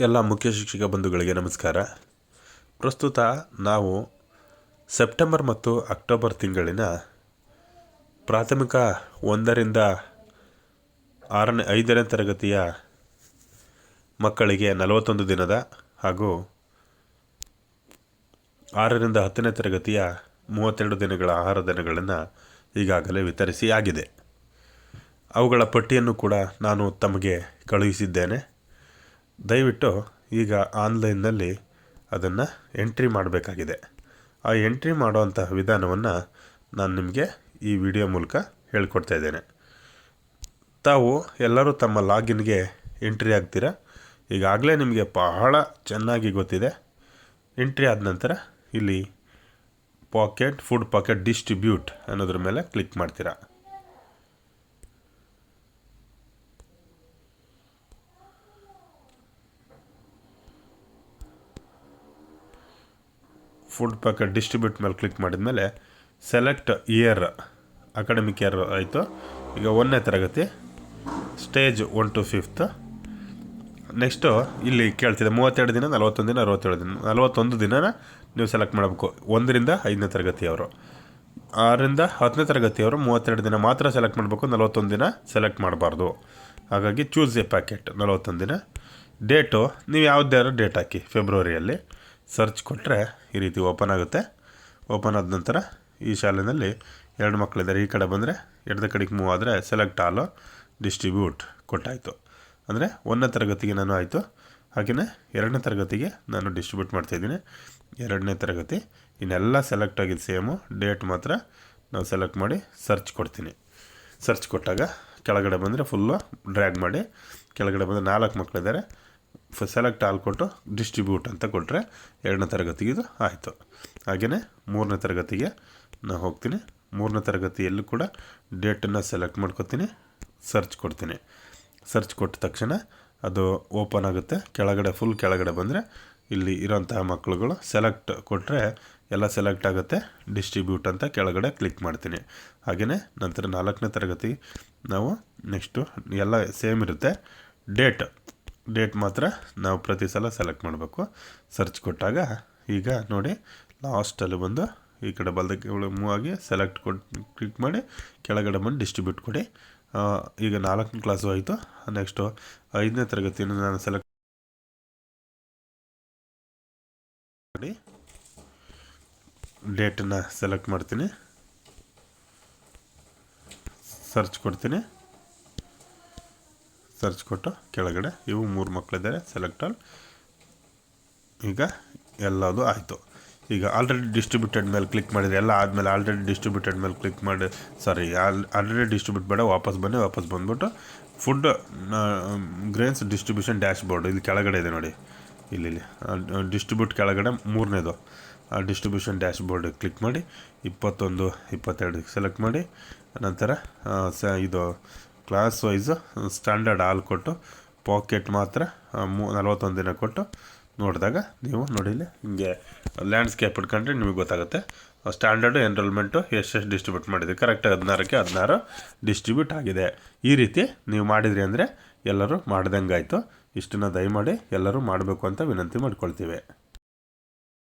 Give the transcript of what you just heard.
ಎಲ್ಲ ಮುಖ್ಯ ಶಿಕ್ಷಕ ಬಂಧುಗಳಿಗೆ ನಮಸ್ಕಾರ. ಪ್ರಸ್ತುತ ನಾವು ಸೆಪ್ಟೆಂಬರ್ ಮತ್ತು ಅಕ್ಟೋಬರ್ ತಿಂಗಳಿನ ಪ್ರಾಥಮಿಕ ಒಂದರಿಂದ ಆರನೇ, ಐದನೇ ತರಗತಿಯ ಮಕ್ಕಳಿಗೆ ನಲವತ್ತೊಂದು ದಿನದ ಹಾಗೂ ಆರರಿಂದ ಹತ್ತನೇ ತರಗತಿಯ ಮೂವತ್ತೆರಡು ದಿನಗಳ ಆಹಾರ ದಿನಗಳನ್ನು ಈಗಾಗಲೇ ವಿತರಿಸಿ ಆಗಿದೆ ಅವುಗಳ ಪಟ್ಟಿಯನ್ನು ಕೂಡ ನಾನು ತಮಗೆ ಕಳುಹಿಸಿದ್ದೇನೆ. ದಯವಿಟ್ಟು ಈಗ ಆನ್ಲೈನ್ನಲ್ಲಿ ಅದನ್ನು ಎಂಟ್ರಿ ಮಾಡಬೇಕಾಗಿದೆ. ಆ ಎಂಟ್ರಿ ಮಾಡುವಂತಹ ವಿಧಾನವನ್ನು ನಾನು ನಿಮಗೆ ಈ ವಿಡಿಯೋ ಮೂಲಕ ಹೇಳ್ಕೊಡ್ತಾ ಇದ್ದೇನೆ. ತಾವು ಎಲ್ಲರೂ ತಮ್ಮ ಲಾಗಿನ್ಗೆ ಎಂಟ್ರಿ ಆಗ್ತೀರಾ? ಈಗಾಗಲೇ ನಿಮಗೆ ಬಹಳ ಚೆನ್ನಾಗಿ ಗೊತ್ತಿದೆ. ಎಂಟ್ರಿ ಆದ ನಂತರ ಇಲ್ಲಿ ಪಾಕೆಟ್, ಫುಡ್ ಪಾಕೆಟ್ ಡಿಸ್ಟ್ರಿಬ್ಯೂಟ್ ಅನ್ನೋದ್ರ ಮೇಲೆ ಕ್ಲಿಕ್ ಮಾಡ್ತೀರಾ? ಫುಡ್ ಪ್ಯಾಕೆಟ್ ಡಿಸ್ಟ್ರಿಬ್ಯೂಟ್ ಮೇಲೆ ಕ್ಲಿಕ್ ಮಾಡಿದ ಮೇಲೆ ಸೆಲೆಕ್ಟ್ ಇಯರ್ ಅಕಾಡೆಮಿಕ್ ಇಯರ್ ಆಯಿತು. ಈಗ ಒಂದನೇ ತರಗತಿ stage one to fifth next ಇಲ್ಲಿ ಕೇಳ್ತಿದೆ ಮೂವತ್ತೆರಡು ದಿನ, ನಲವತ್ತೊಂದು ದಿನ, ಅರವತ್ತೇಳು ದಿನ, ನಲವತ್ತೊಂದು ದಿನನ ನೀವು ಸೆಲೆಕ್ಟ್ ಮಾಡಬೇಕು. ಒಂದರಿಂದ ಐದನೇ ತರಗತಿಯವರು. ಆರರಿಂದ ಹತ್ತನೇ ತರಗತಿಯವರು ಮೂವತ್ತೆರಡು ದಿನ ಮಾತ್ರ ಸೆಲೆಕ್ಟ್ ಮಾಡಬೇಕು, ನಲವತ್ತೊಂದು ದಿನ ಸೆಲೆಕ್ಟ್ ಮಾಡಬಾರ್ದು. ಹಾಗಾಗಿ ಚೂಸ್ ಎ ಪ್ಯಾಕೆಟ್ ನಲವತ್ತೊಂದು ದಿನ. ಡೇಟು ನೀವು ಯಾವುದ್ಯಾರು ಡೇಟ್ ಹಾಕಿ ಫೆಬ್ರವರಿಯಲ್ಲಿ ಸರ್ಚ್ ಕೊಟ್ಟರೆ ಈ ರೀತಿ ಓಪನ್ ಆಗುತ್ತೆ. ಓಪನ್ ಆದ ನಂತರ ಈ ಶಾಲೆಯಲ್ಲಿ ಎರಡು ಮಕ್ಕಳಿದ್ದಾರೆ ಈ ಕಡೆ ಬಂದರೆ ಎಡದ ಕಡೆಗೆ ಮೂವ್ ಆದರೆ ಸೆಲೆಕ್ಟ್ ಆಲು ಡಿಸ್ಟ್ರಿಬ್ಯೂಟ್ ಕೊಟ್ಟಾಯಿತು. ಅಂದರೆ ಒಂದನೇ ತರಗತಿಗೆ ನಾನು ಆಯಿತು. ಹಾಗೆಯೇ ಎರಡನೇ ತರಗತಿಗೆ ನಾನು ಡಿಸ್ಟ್ರಿಬ್ಯೂಟ್ ಮಾಡ್ತಾಯಿದ್ದೀನಿ ಎರಡನೇ ತರಗತಿ ಇನ್ನೆಲ್ಲ ಸೆಲೆಕ್ಟ್ ಆಗಿದ್ದು ಸೇಮು ಡೇಟ್ ಮಾತ್ರ ನಾವು ಸೆಲೆಕ್ಟ್ ಮಾಡಿ ಸರ್ಚ್ ಕೊಡ್ತೀನಿ. ಸರ್ಚ್ ಕೊಟ್ಟಾಗ ಕೆಳಗಡೆ ಬಂದರೆ ಫುಲ್ಲು ಡ್ರ್ಯಾಗ್ ಮಾಡಿ, ಕೆಳಗಡೆ ಬಂದರೆ ನಾಲ್ಕು ಮಕ್ಕಳಿದ್ದಾರೆ ಸೆಲೆಕ್ಟ್ ಆಲ್ ಕೊಟ್ಟು ಡಿಸ್ಟ್ರಿಬ್ಯೂಟ್ ಅಂತ ಕೊಟ್ಟರೆ ಎರಡನೇ ತರಗತಿಗೆ ಇದು ಆಯಿತು. ಹಾಗೆಯೇ ಮೂರನೇ ತರಗತಿಗೆ ನಾನು ಹೋಗ್ತೀನಿ. ಮೂರನೇ ತರಗತಿಯಲ್ಲೂ ಕೂಡ ಡೇಟನ್ನು ಸೆಲೆಕ್ಟ್ ಮಾಡ್ಕೊತೀನಿ. ಸರ್ಚ್ ಕೊಡ್ತೀನಿ. ಸರ್ಚ್ ಕೊಟ್ಟ ತಕ್ಷಣ ಅದು ಓಪನ್ ಆಗುತ್ತೆ. ಕೆಳಗಡೆ ಫುಲ್ ಕೆಳಗಡೆ ಬಂದರೆ ಇಲ್ಲಿ ಇರೋಂತಹ ಮಕ್ಕಳುಗಳು ಸೆಲೆಕ್ಟ್ ಕೊಟ್ಟರೆ ಎಲ್ಲ ಸೆಲೆಕ್ಟ್ ಆಗುತ್ತೆ. ಡಿಸ್ಟ್ರಿಬ್ಯೂಟ್ ಅಂತ ಕೆಳಗಡೆ ಕ್ಲಿಕ್ ಮಾಡ್ತೀನಿ. ಹಾಗೆಯೇ ನಂತರ ನಾಲ್ಕನೇ ತರಗತಿ ನಾವು ನೆಕ್ಸ್ಟು ಎಲ್ಲ ಸೇಮ್ ಇರುತ್ತೆ. ಡೇಟ್ ಡೇಟ್ ಮಾತ್ರ ನಾವು ಪ್ರತಿ ಸಲ ಸೆಲೆಕ್ಟ್ ಮಾಡಬೇಕು. ಸರ್ಚ್ ಕೊಟ್ಟಾಗ ಈಗ ನೋಡಿ ಲಾಸ್ಟಲ್ಲಿ ಬಂದು ಈ ಕಡೆ ಬಲದಕ್ಕೆ ಮೂವ್ ಆಗಿ ಸೆಲೆಕ್ಟ್ ಕೊಟ್ಟು ಕ್ಲಿಕ್ ಮಾಡಿ ಕೆಳಗಡೆ ಬಂದು ಡಿಸ್ಟ್ರಿಬ್ಯೂಟ್ ಕೊಡಿ. ಈಗ ನಾಲ್ಕನೇ ಕ್ಲಾಸು ಆಯಿತು ನೆಕ್ಸ್ಟು ಐದನೇ ತರಗತಿಯನ್ನು ನಾನು ಸೆಲೆಕ್ಟ್ ಮಾಡಿ ಡೇಟನ್ನು ಸೆಲೆಕ್ಟ್ ಮಾಡ್ತೀನಿ. ಸರ್ಚ್ ಕೊಡ್ತೀನಿ. ಸರ್ಚ್ ಕೊಟ್ಟು ಕೆಳಗಡೆ ಇವು ಮೂರು ಮಕ್ಕಳಿದ್ದಾರೆ ಸೆಲೆಕ್ಟ್ ಆಲ್ ಈಗ ಎಲ್ಲದು ಆಯಿತು. ಈಗ ಆಲ್ರೆಡಿ ಡಿಸ್ಟ್ರಿಬ್ಯೂಟೆಡ್ ಮೇಲೆ ಕ್ಲಿಕ್ ಮಾಡಿದರೆ ಎಲ್ಲ ಆದಮೇಲೆ ಆಲ್ರೆಡಿ ಡಿಸ್ಟ್ರಿಬ್ಯೂಟೆಡ್ ಮೇಲೆ ಕ್ಲಿಕ್ ಮಾಡಿ ಸಾರಿ ಆಲ್ ಆಲ್ರೆಡಿ ಡಿಸ್ಟ್ರಿಬ್ಯೂಟ್ ಬೇಡ, ವಾಪಸ್ ಬನ್ನಿ, ವಾಪಸ್ ಬಂದ್ಬಿಟ್ಟು food grains distribution dashboard ಇಲ್ಲಿ ಕೆಳಗಡೆ ಇದೆ ನೋಡಿ. ಇಲ್ಲಿ ಇಲ್ಲಿ ಡಿಸ್ಟ್ರಿಬ್ಯೂಟ್ ಕೆಳಗಡೆ ಮೂರನೇದು. ಆ ಡಿಸ್ಟ್ರಿಬ್ಯೂಷನ್ ಡ್ಯಾಶ್ ಬೋರ್ಡ್ ಕ್ಲಿಕ್ ಮಾಡಿ, ಇಪ್ಪತ್ತೊಂದು, ಇಪ್ಪತ್ತೆರಡು ಸೆಲೆಕ್ಟ್ ಮಾಡಿ, ನಂತರ ಸ, ಇದು ಕ್ಲಾಸ್ ವೈಸು ಸ್ಟ್ಯಾಂಡರ್ಡ್ ಹಾಲ್ ಕೊಟ್ಟು ಪಾಕೆಟ್ ಮಾತ್ರ ಮೂ, ನಲ್ವತ್ತೊಂದು ದಿನ ಕೊಟ್ಟು ನೋಡಿದಾಗ ನೀವು ನೋಡಿಲ್ಲ ಹಿಂಗೆ ಲ್ಯಾಂಡ್ಸ್ಕೇಪ್ ಇಟ್ಕೊಂಡ್ರೆ ನಿಮಗೆ ಗೊತ್ತಾಗುತ್ತೆ. ಸ್ಟ್ಯಾಂಡರ್ಡು ಎನ್ರೋಲ್ಮೆಂಟು ಎಷ್ಟೆಷ್ಟು ಡಿಸ್ಟ್ರಿಬ್ಯೂಟ್ ಮಾಡಿದೆ. ಕರೆಕ್ಟ್ ಹದಿನಾರಕ್ಕೆ ಹದಿನಾರು ಡಿಸ್ಟ್ರಿಬ್ಯೂಟ್ ಆಗಿದೆ. ಈ ರೀತಿ ನೀವು ಮಾಡಿದ್ರಿ ಅಂದರೆ ಎಲ್ಲರೂ ಮಾಡ್ದಂಗಾಯಿತು. ಇಷ್ಟನ್ನು ದಯಮಾಡಿ ಎಲ್ಲರೂ ಮಾಡಬೇಕು ಅಂತ ವಿನಂತಿ ಮಾಡ್ಕೊಳ್ತೀವಿ.